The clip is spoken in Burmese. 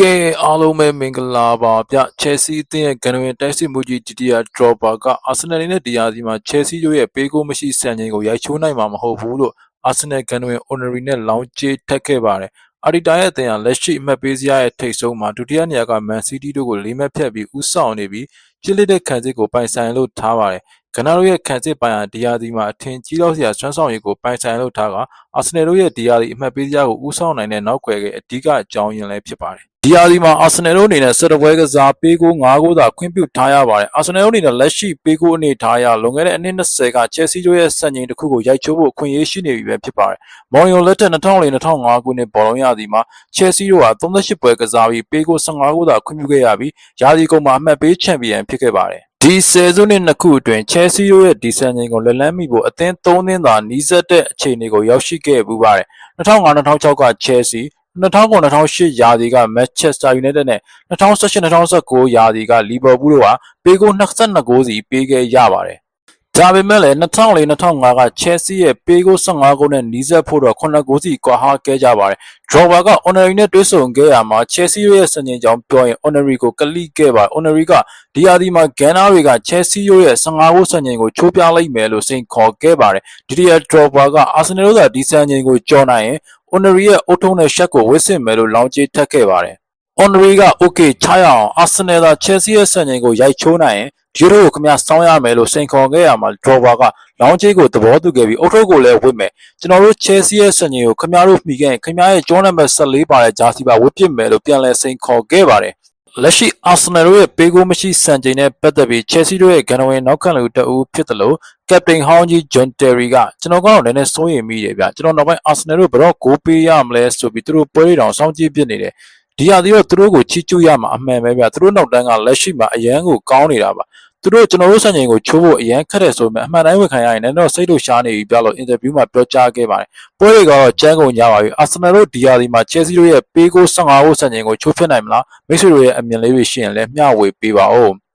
ကဲအားလုံးပဲမင်္ဂလာပါဗျချယ်ဆီအသင်းရဲ့ဂန်နဝင်တိုက်စစ်မှုကြီးတီတီယာဒရော့ပါကအာဆင်နယ်နဲ့ဒီယာစီမှာချယ်ဆီတို့ရဲ့ပေးကိုမရှိစံချိန်ကိုရိုက်ချိုးနိုင်မှာမဟုတ်ဘူးလို့အာဆင်နယ်ဂန်နဝင် honorary နဲ့လောင်းကျေးထက်ခဲ့ပါတယ်အာဒီတာရဲ့အသင်းဟာလက်ရှိအမှတ်ပေးစရာရဲ့ထိတ်ဆုံးမှာဒုတိယနေရာကမန်စီးတီးတို့ကိုလေးမှတ်ဖြတ်ပြီးဥဆောင်နေပြီးပြစ်လက်တဲ့ခံစစ်ကိုပိုင်ဆိုင်လို့ထားပါတယ် ကနာတို့ရဲ့ခံစစ်ပိုင်ဟာဒီယာစီမှာအထင်ကြီးတော့စရာစွမ်းဆောင်ရည်ကိုပိုင်ဆိုင်လို့ထားကအာဆင်နယ်တို့ရဲ့ဒီယာစီအမှတ်ပေးစရာကိုဥဆောင်နိုင်တဲ့နောက်ွယ်ကအဓိကအကြောင်းရင်းလည်းဖြစ်ပါတယ်ဒီယာဒီမှာအာဆင်နယ်တို့အနေနဲ့ဆက်တပွဲကစားပေးကို9ဂိုးသာခွင့်ပြုထားရပါတယ်အာဆင်နယ်တို့အနေနဲ့လက်ရှိပေးကိုအနေထားရလွန်ခဲ့တဲ့အနှစ်20ကချယ်ဆီတို့ရဲ့စံချိန်တစ်ခုကိုရိုက်ချိုးဖို့အခွင့်အရေးရှိနေပြီပဲဖြစ်ပါတယ်မော်ရီယိုလက်ထက်2004-2005ခုနှစ်ဘောလုံးရာသီမှာချယ်ဆီတို့ဟာ38ပွဲကစားပြီးပေးကို15ဂိုးသာခွင့်ပြုခဲ့ရပြီးရာသီကုန်မှာအမှတ်ပေးချန်ပီယံဖြစ်ခဲ့ပါတယ် ဒီဆယ်စုနှစ်နှစ်ခုအတွင်း ချယ်ဆီတို့ရဲ့ဒီစံချိန်ကို လက်လန်းမိဖို့ အသင်း၃သင်းသာ နီးစပ်တဲ့အခြေအနေကို ရောက်ရှိခဲ့ပူပါတယ်2005-2006ကချယ်ဆီ2009-2008ရာသီက Manchester United နဲ့2018-2019ရာသီက Liverpool တို့ဟာ ပေးကို22ဂိုးစီ ပေးခဲ့ရပါတယ်။ ဒါပေမဲ့လည်း2004-2005က Chelsea ရဲ့ပေးကို15ဂိုးနဲ့နီးစပ်ဖို့တော့9ဂိုးစီကွာဟခဲ့ကြပါတယ်။ Drogba က Honorary နဲ့တွဲဆုံခဲ့ရမှာ Chelsea ရဲ့စံချိန်ကြောင်းပြောရင် Honorary ကိုကလိခဲ့ပါတယ်။ Honorary ကဒီယာဒီမှာ Gunner တွေက Chelsea ရဲ့15ဂိုးစံချိန်ကိုချိုးပြလိုက်မယ်လို့စိန်ခေါ်ခဲ့ပါတယ်။ဒီတရ Drogba က Arsenal တို့သာဒီစံချိန်ကိုကျော်နိုင်ရင် Honorary ရဲ့အုတ်ထုံးနဲ့ရှက်ကိုဝစ်စစ်မယ်လို့လောင်းကျေးထက်ခဲ့ပါတယ်။ Honorary က okay ချရအောင် Arsenal သာ Chelsea ရဲ့စံချိန်ကိုရိုက်ချိုးနိုင်ရင် ဒီလိုကိုခင်ဗျားစောင်းရမယ်လို့စိန်ခေါ်ခဲ့ရမှာ Drogba ကလောင်းကျေးကိုသဘောတူခဲ့ပြီးအုတ်ထုံးကိုလည်းဝစ်မယ်ကျွန်တော်တို့ Chelsea ရဲ့စံချိန်ကိုခင်ဗျားတို့မှီခဲ့ရင်ခင်ဗျားရဲ့ကျောင်းနံပါတ်14ပါတဲ့ဂျာစီပါဝစ်ပစ်မယ်လို့ပြန်လည်စိန်ခေါ်ခဲ့ပါတယ်။လက်ရှိ Arsenal တို့ရဲ့ပေးကိုမရှိစံချိန်နဲ့ပတ်သက်ပြီး Chelsea တို့ရဲ့ဂန်နဝင်နောက်ခံလူတအူးဖြစ်တယ်လို့ Captain ဟောင်းကြီး John Terry ကကျွန်တော်ကတော့နည်းနည်းစိုးရိမ်မိတယ်ဗျကျွန်တော်နောက်ပိုင်း Arsenal တို့ဘယ်တော့ဂိုးပေးရမလဲဆိုပြီးသူတို့ပွဲတွေတောင်စောင့်ကြည့်ပြနေတယ်ဒီဟာဒီတော့သူတို့ကိုချီးကျူးရမှာအမှန်ပဲဗျသူတို့နောက်တန်းကလက်ရှိမှာအရန်ကိုကောင်းနေတာပါ သူတို့ကျွန်တော်တို့စံချိန်ကိုချိုးဖို့အရန်ခက်တယ်ဆိုပေမဲ့အမှန်တိုင်းဝန်ခံရရင်လည်းတော့စိတ်တို့ရှားနေပြီပြလို့အင်တာဗျူးမှာပြောကြားခဲ့ပါတယ်ပွဲတွေကတော့ကျန်းကုန်ကြပါပြီအာဆင်နယ်တို့ဒီယာဒီမှာချယ်ဆီတို့ရဲ့ပေးကို15ကိုစံချိန်ကိုချိုးဖျက်နိုင်မလားမိတ်ဆွေတို့ရဲ့အမြင်လေးတွေရှိရင်လည်းမျှဝေပေးပါဦး